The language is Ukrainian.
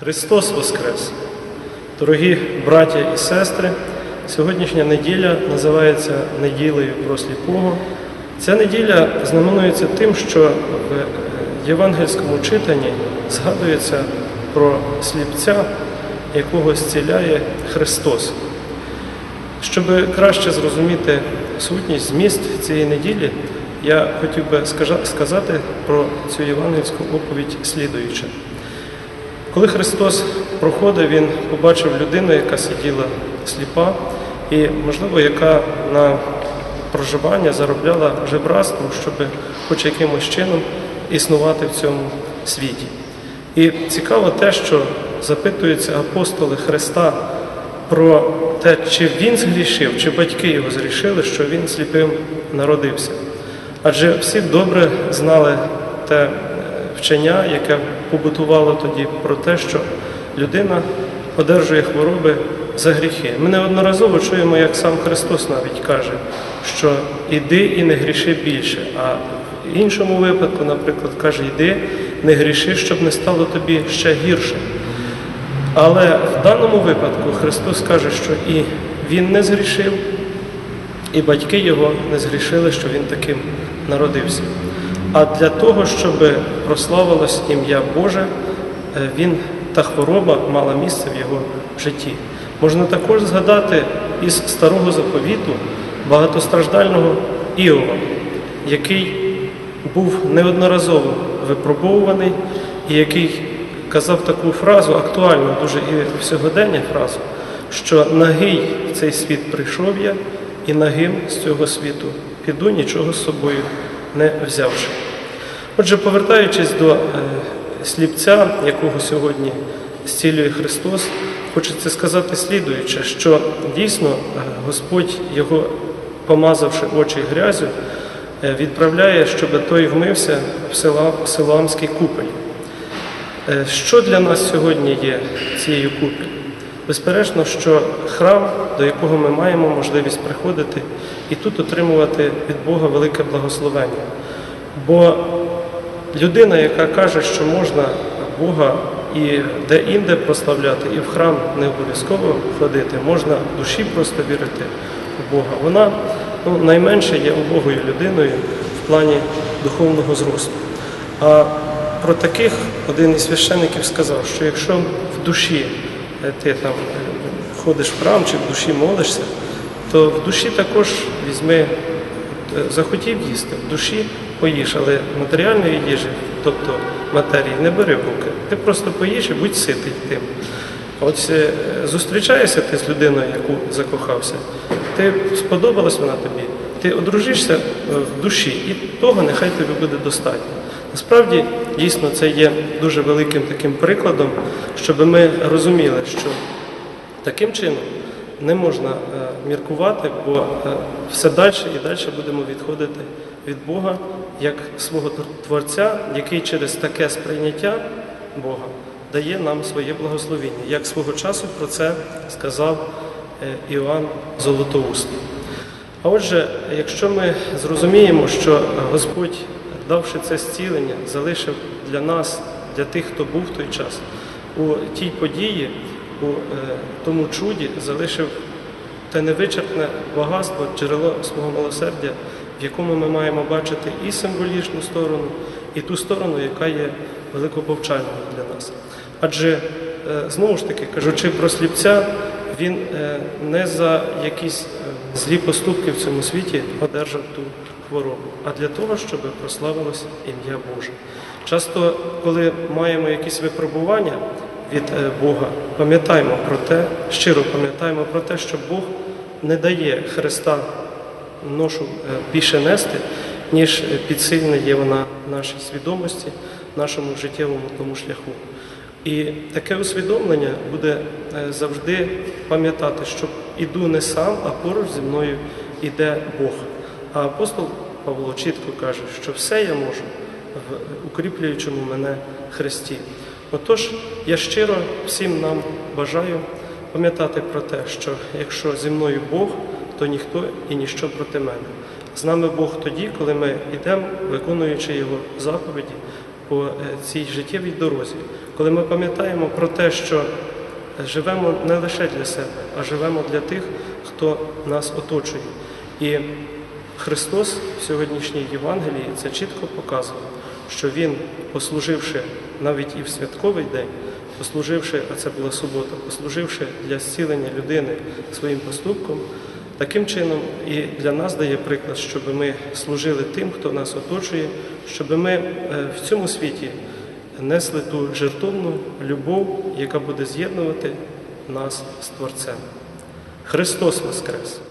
Христос Воскрес! Дорогі браття і сестри, сьогоднішня неділя називається неділею про сліпого. Ця неділя знаменується тим, що в євангельському читанні згадується про сліпця, якого зціляє Христос. Щоб краще зрозуміти сутність, зміст цієї неділі, я хотів би сказати про цю євангельську оповідь слідуюче. Коли Христос проходив, Він побачив людину, яка сиділа сліпа, і, можливо, яка на проживання заробляла жебратством, щоб хоч якимось чином існувати в цьому світі. І цікаво те, що запитуються апостоли Христа про те, чи він згрішив, чи батьки його згрішили, що він сліпим народився. Адже всі добре знали те е, вчення, яке побутувало тоді про те, що людина одержує хвороби за гріхи. Ми неодноразово чуємо, як сам Христос навіть каже, що іди і не гріши більше. А в іншому випадку, наприклад, каже, йди, не гріши, щоб не стало тобі ще гірше. Але в даному випадку Христос каже, що і Він не згрішив, і батьки його не згрішили, що він таким народився. А для того, щоб прославилось ім'я Боже, е, він та хвороба мала місце в його житті. Можна також згадати із старого заповіту багатостраждального Іова, який був неодноразово випробовуваний і який казав таку фразу, актуальну дуже і сьогодення фразу, що нагий в цей світ прийшов я, і нагим з цього світу піду, нічого з собою не взявши. Отже, повертаючись до е, сліпця, якого сьогодні зцілює Христос, хочеться сказати слідуюче, що дійсно е, Господь його, помазавши очі грязю, е, відправляє, щоб той вмився в Силоамський купель. Що для нас сьогодні є цією купель? Безперечно, що храм, до якого ми маємо можливість приходити і тут отримувати від Бога велике благословення. Бо людина, яка каже, що можна Бога і де-інде прославляти, і в храм не обов'язково ходити, можна душі просто вірити в Бога, вона ну, найменше є убогою людиною в плані духовного зросту. А про таких один із священників сказав, що якщо в душі ти там е, ходиш в храм чи в душі молишся, то в душі також візьми, е, захотів їсти, в душі поїж, але матеріальної їжі, тобто матерії, не бери в руки. Ти просто поїж і будь ситий тим. Е, зустрічаєшся ти з людиною, яку закохався, ти сподобалась вона тобі, ти одружишся е, в душі, і того нехай тобі буде достатньо. Насправді, дійсно, це є дуже великим таким прикладом, щоб ми розуміли, що таким чином не можна е, міркувати, бо е, все далі і далі будемо відходити від Бога як свого Творця, який через таке сприйняття Бога дає нам своє благословіння, як свого часу про це сказав е, Іоанн Золотоустий. А отже, якщо ми зрозуміємо, що Господь, давши це зцілення, залишив для нас, для тих, хто був в той час, у тій події, у е, тому чуді, залишив те невичерпне багатство, джерело свого милосердя, в якому ми маємо бачити і символічну сторону, і ту сторону, яка є великоповчальною для нас. Адже, е, знову ж таки, кажучи про сліпця, він е, не за якісь злі поступки в цьому світі одержав ту хворобу, а для того, щоб прославилось ім'я Боже. Часто, коли маємо якісь випробування від е, Бога, пам'ятаємо про те, щиро пам'ятаємо про те, що Бог не дає Христа ношу е, більше нести, ніж підсильна є вона нашій свідомості, нашому життєвому тому шляху. І таке усвідомлення буде е, завжди пам'ятати, що іду не сам, а поруч зі мною іде Бог. А апостол Павло чітко каже, що все я можу в укріплюючому мене Христі. Отож, я щиро всім нам бажаю пам'ятати про те, що якщо зі мною Бог, то ніхто і ніщо проти мене. З нами Бог тоді, коли ми йдемо, виконуючи Його заповіді, по е, цій життєвій дорозі, коли ми пам'ятаємо про те, що живемо не лише для себе, а живемо для тих, хто нас оточує. І Христос в сьогоднішній Євангелії це чітко показував, що Він, послуживши навіть і в святковий день, послуживши, а це була субота, послуживши для зцілення людини своїм поступком, таким чином і для нас дає приклад, щоб ми служили тим, хто нас оточує, щоб ми е, в цьому світі несли ту жертовну любов, яка буде з'єднувати нас з Творцем. Христос Воскрес!